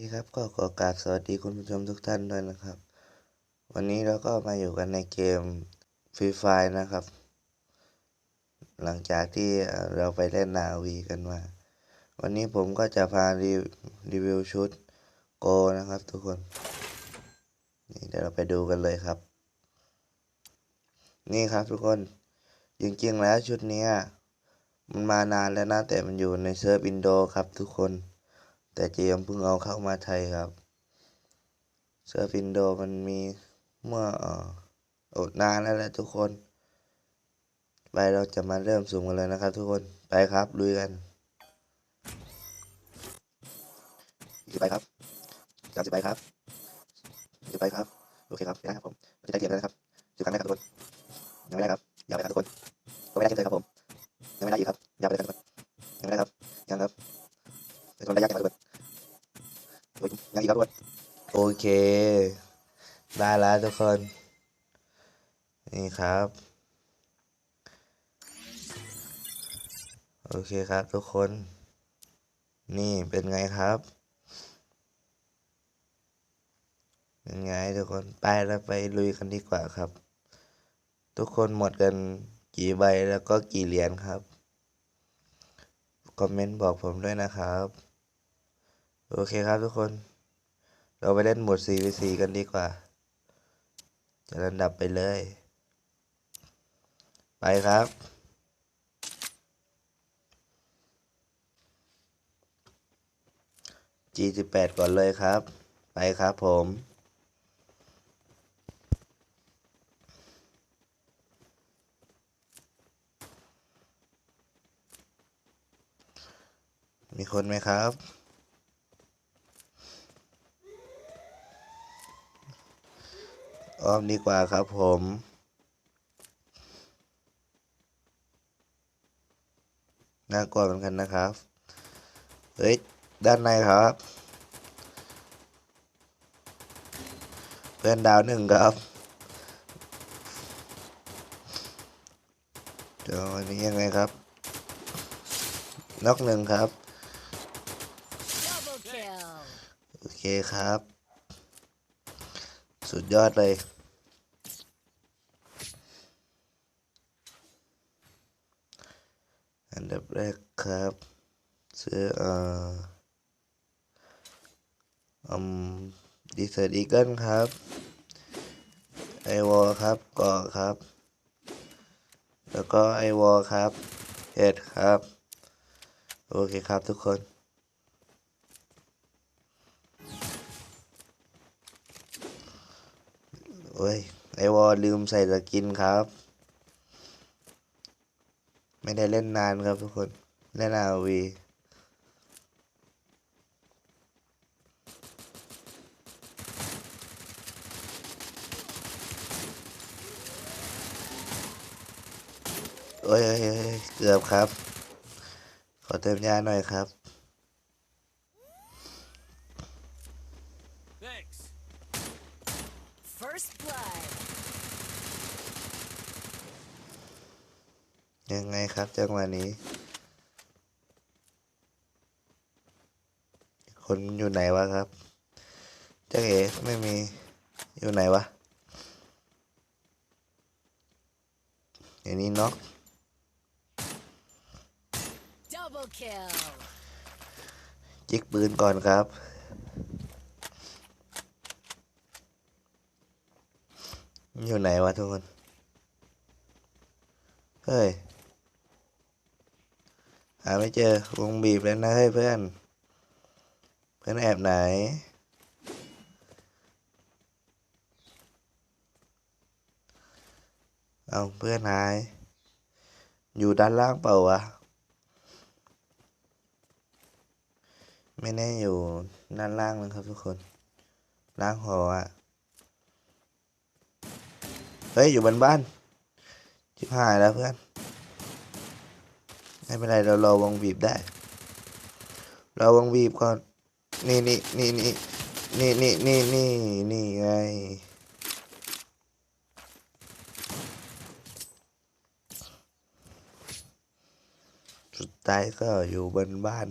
ดีครับก็ขอกราบสวัสดีคุณผู้ชมทุกท่านด้วยนะครับ วันนี้เราก็มาอยู่กันในเกมฟรีไฟนะครับ หลังจากที่เราไปเล่นนาวีกันมา วันนี้ผมก็จะพารีรีวิวชุดโกนะครับทุกคน นี่เดี๋ยวเราไปดูกันเลยครับ นี่ครับทุกคน จริงๆแล้วชุดนี้มันมานานแล้วนะแต่มันอยู่ในเซิร์ฟอินโดครับทุกคน แต่เจมเพิ่งเอาเข้ามาไทยครับ เซิร์ฟอินโดมันมีเมื่อออโอดนานแล้วแหละทุกคน ไปเราจะมาเริ่มสุ่มกันเลยนะครับ ทุกคนไปครับลุยกันจะไปครับสามสิบไปครับจะไปครับโอเคครับนะครับผมจะได้เกมแล้วนะครับจุดครั้งแรกครับทุกคนยังไม่ได้ครับอย่าไปครับทุกคนก็ไม่ได้เช่นเคยครับผมยังไม่ได้อีกครับอย่าไปเลยครับ อีกครับทุกคนโอเค ได้แล้วทุกคน นี่ครับ โอเคครับทุกคน นี่เป็นไงครับ เป็นไงทุกคน ไปแล้วไปลุยกันดีกว่าครับ ทุกคนหมดกันกี่ใบแล้วก็กี่เหรียญครับ คอมเมนต์บอกผมด้วยนะครับ โอเคครับทุกคน เราไปเล่นหมวด 4v4 กันดีกว่าจะระดับไปเลย ไปครับ G18 ก่อนเลยครับ ไปครับผม มีคนไหมครับ อ้อมดีกว่าครับผมน่ากลัวเหมือนกันนะครับ เฮ้ย ด้านในครับ เพื่อนดาวหนึ่งครับเดี๋ยวอันนี้ยังไงครับ นอกหนึ่งครับ Double kill. โอเคครับ สุดยอดเลย อันดับ แรกครับ ซื้อเอ่ออืมดีเซอร์อีเกิลครับไอวอลครับกาะครับ แล้วก็ไอวอลครับเห็ดครับ โอเคครับทุกคนโอ้ยไอวอลลืมใส่สกินครับ ไม่ได้เล่นนานครับทุกคน เล่นอาวีโอ้ยเกือบครับ ขอเติมยาหน่อยครับ Thanks. First blood. ยังไงครับจังหวะนี้ คนอยู่ไหนวะครับจ๊ะเอ๋ไม่มีอยู่ไหนวะอย่างนี้น็อก Double kill. จิกปืนก่อนครับ อยู่ไหนวะทุกคน เฮ้ย หาไม่เจอวงบีบแล้วนะเฮ้ยเพื่อน เพื่อนแอบไหน เอาเพื่อนหาย อยู่ด้านล่างเปล่าวะ ไม่แน่อยู่ด้านล่างนะครับทุกคน ล่างหออะ เฮ้ย อยู่บนบ้าน ชิบหายแล้วเพื่อน ไม่เป็นไรเรารอวงบีบได้รอวงบีบก่อน นี่นี่นี่นี่นี่นี่นี่นี่นี่ไงสุดท้ายก็อยู่บนบ้าน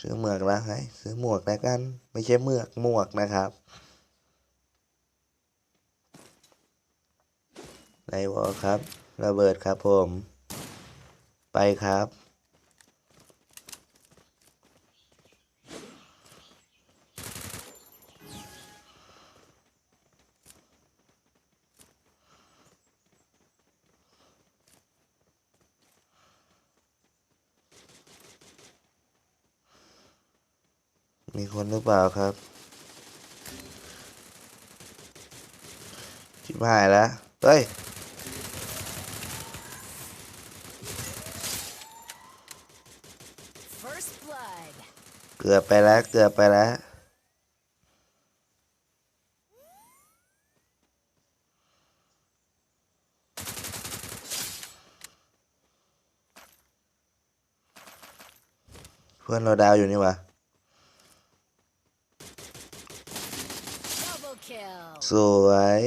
ซื้อหมวกแล้วให้ซื้อหมวกแล้วกัน ไม่ใช่เมือกหมวกนะครับไดวอลครับ ระเบิดครับผม ไปครับ มีคนหรือเปล่าครับชิบหายแล้ว เฮ้ย First blood. เกือบไปแล้วเกือบไปแล้วเพื่อนเราดาวอยู่นี่หวะ Double kill. สวย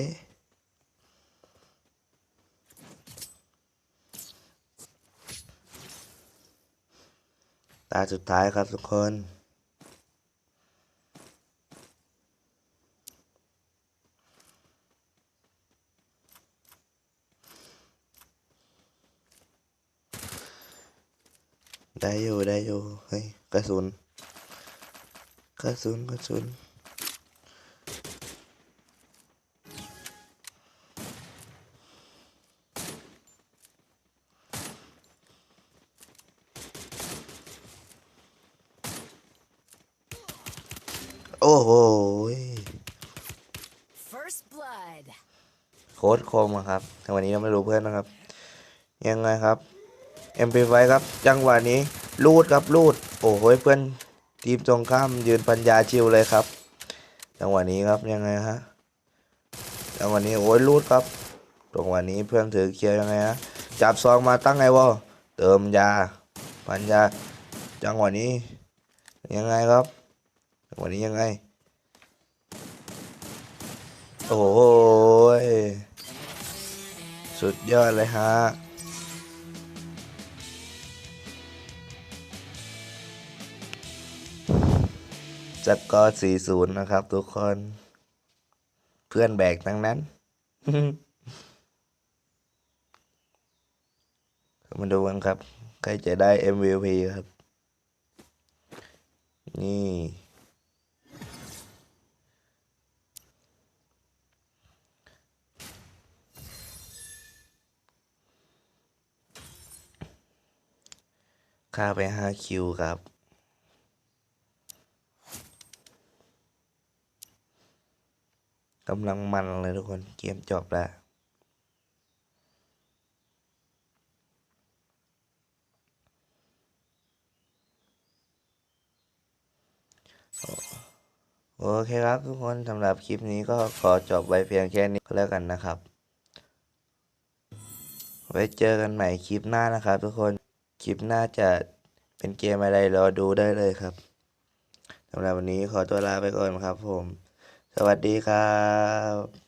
าสุดท้ายครับทุกคน ได้อยู่ได้อยู่เฮ้ยกระสุนกระสุนกระสุน อ้โหโค้ดคมอะครับแต่วันนี้เราไม่รู้เพื่อนนะครับ ยังไงครับ MP5 ครับ จังหวะนี้ลูดครับลูด โอ้โหเพื่อนทีมตรงข้ามยืนปัญญาชิวเลยครับ จังหวะนี้ครับยังไงฮะจังหวะนี้โอ้ยลูดครับจังหวะนี้เพื่อนถือเคียวยังไงฮะจับซองมาตั้งไงวะเติมยา ปัญญา จังหวะนี้ยังไงครับ วะนี้ยังไง โอ้ย สุดยอดเลยฮะสกอร์40นะครับทุกคน เพื่อนแบกทั้งนั้น มาดูกันครับ ใครจะได้ MVP ครับ นี่ ค่าไป5คิวครับ กำลังมันเลยทุกคน เกมจบแล้วโอเคครับทุกคนสำหรับคลิปนี้ก็ขอจบไว้เพียงแค่นี้ก็แล้วกันนะครับ ไว้เจอกันใหม่คลิปหน้านะครับทุกคน คลิปหน้าจะเป็นเกมอะไรรอดูได้เลยครับสำหรับวันนี้ขอตัวลาไปก่อนครับผม สวัสดีครับ